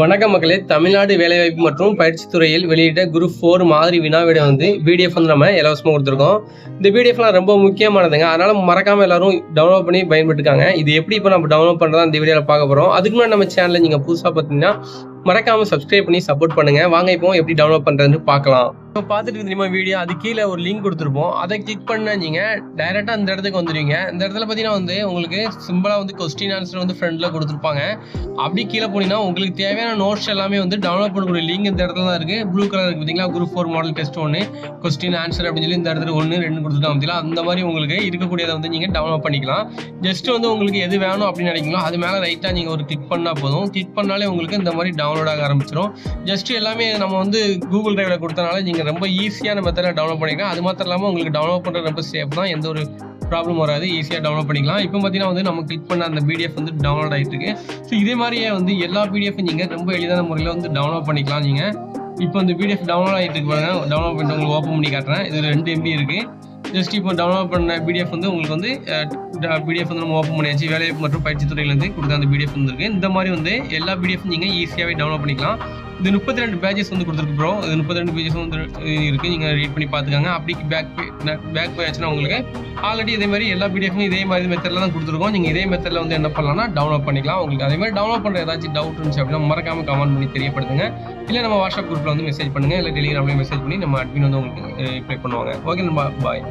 வணக்கம் மக்களே. தமிழ்நாடு வேலைவாய்ப்பு மற்றும் பயிற்சி துறையில் வெளியிட்ட குரூப் ஃபோர் மாதிரி வினாவிடை வந்து பிடிஎஃப் வந்து நம்ம இலவசமாக கொடுத்துருக்கோம். இந்த பிடிஎஃப்லாம் ரொம்ப முக்கியமானதுங்க. அதனால் மறக்காமல் எல்லாரும் டவுன்லோட் பண்ணி பயன்பட்டுருக்காங்க இது எப்படி இப்போ நம்ம டவுன்லோட் பண்ணுறதா இந்த வீடியோவில் பார்க்க போகிறோம் அதுக்கு முன்னாடி நம்ம சேனலில் நீங்கள் புதுசாக பார்த்தீங்கன்னா மறக்காமல் சப்ஸ்கிரைப் பண்ணி சப்போர்ட் பண்ணுங்க. வாங்க இப்போ எப்படி டவுன்லோட் பண்ணுறதுன்னு பார்க்கலாம். இப்போ பார்த்துட்டு தெரியுமா வீடியோ அது கீழே ஒரு லிங்க் கொடுத்துருப்போம். அதை கிளிக் நீங்கள் டைரெக்டாக அந்த இடத்துக்கு வந்துடுவீங்க இந்த இடத்துல பார்த்தீங்கன்னா வந்து உங்களுக்கு சிம்பிளாக வந்து கொஸ்டின் ஆன்சர் வந்து ஃப்ரெண்டில் கொடுத்துருப்பாங்க. அப்படி கீழே போனீங்கன்னா உங்களுக்கு தேவையான நோட்ஸ் எல்லாமே வந்து டவுன்லோட் பண்ணக்கூடிய லிங்க் இந்த இடத்துல தான் இருக்குது ப்ளூ கலர் இருக்குது பார்த்தீங்களா? குரூப் ஃபோர் மாடல் டெஸ்ட் ஒன்று கொஸ்டின் ஆன்சர் அப்படின்னு சொல்லி இந்த இடத்துல ஒன்று ரெண்டு கொடுத்துருக்காங்க பார்த்தீங்களா? அந்த மாதிரி உங்களுக்கு இருக்கக்கூடியதை வந்து நீங்கள் டவுன்லோட் பண்ணிக்கலாம். ஜஸ்ட் வந்து உங்களுக்கு எது வேணும் அப்படின்னு நினைக்கிறீங்களோ அது மேலே ரைட்டாக நீங்கள் ஒரு கிளிக் பண்ணால் போதும். கிளிக் பண்ணாலே உங்களுக்கு இந்த மாதிரி டவுன்லோட் ஆக ஆரம்பிச்சிடும் ஜஸ்ட் எல்லாமே நம்ம வந்து கூகுள் டிரைவில் கொடுத்தனால நீங்கள் ரொம்ப ஈஸியான மெத்தடில் டவுன்லோட் பண்ணிக்கலாம். அது மாத்திரம் இல்லாமல் உங்களுக்கு டவுன்லோட் பண்ணுறது ரொம்ப சேஃப் தான். எந்த ஒரு ப்ராப்ளம் வராது. ஈஸியாக டவுன்லோட் பண்ணிக்கலாம். இப்போ பார்த்தீங்கன்னா வந்து நம்ம கிளிக் பண்ண அந்த பிடிஎஃப் வந்து டவுன்லோட் ஆகிட்டு இருக்கு ஸோ இதே மாதிரியே வந்து எல்லா பிடிஎஃப் நீங்கள் ரொம்ப எளிதான முறையில் வந்து டவுன்லோட் பண்ணிக்கலாம் நீங்கள் இப்போ இந்த பிடிஎஃப் டவுன்லோட் ஆகிட்டு இருக்கு பாருங்க. டவுன்லோட் பண்ணிட்டு உங்களுக்கு ஓப்பன் பண்ணி காட்டுறேன். இது ரெண்டு எம்பி இருக்குது ஜஸ்ட் இப்போ டவுன்லோட் பண்ண பிடிஎஃப் வந்து உங்களுக்கு வந்து பிடிஎஃப் வந்து நம்ம ஓப்பன் பண்ணியாச்சு. வேலை மற்றும் பயிற்சி துறையிலேருந்து கொடுத்த அந்த பிடிஎஃப் வந்துருக்கு இந்த மாதிரி வந்து எல்லா பிடிஎஃப் நீங்கள் ஈஸியாகவே டவுன்லோட் பண்ணிக்கலாம். இது முப்பத்தி ரெண்டு பேஜஸ் வந்து கொடுத்துருக்கு ப்ரோ இது முப்பத்தி ரெண்டு பேஜஸ் வந்து இருக்குது நீங்கள் ரீட் பண்ணி பார்த்துக்காங்க. அப்படி பேக் பேக் போயாச்சுன்னா உங்களுக்கு ஆல்ரெடி இதே மாதிரி எல்லா பிடிஎஃப்பும் இதே மாதிரி மெத்தடில் தான் கொடுத்துருக்கோம். நீங்கள் இதே மெத்தடில் வந்து என்ன பண்ணலாம்னா டவுன்லோட் பண்ணிக்கலாம். உங்களுக்கு அதே மாதிரி டவுன்லோட் பண்ணுற ஏதாச்சும் டவுட் இருந்துச்சு அப்படின்னா மறக்காம கமெண்ட் பண்ணி தெரியப்படுத்துங்க. இல்லை நம்ம வாட்ஸ்அப் குரூப்பில் வந்து மெசேஜ் பண்ணுங்கள் இல்லை டெலிகிராம்லேயும் மெசேஜ் பண்ணி நம்ம அட்மின் வந்து உங்களுக்கு eh, ரிப்ளை பண்ணுவாங்க. ஓகே நம்ம பாய்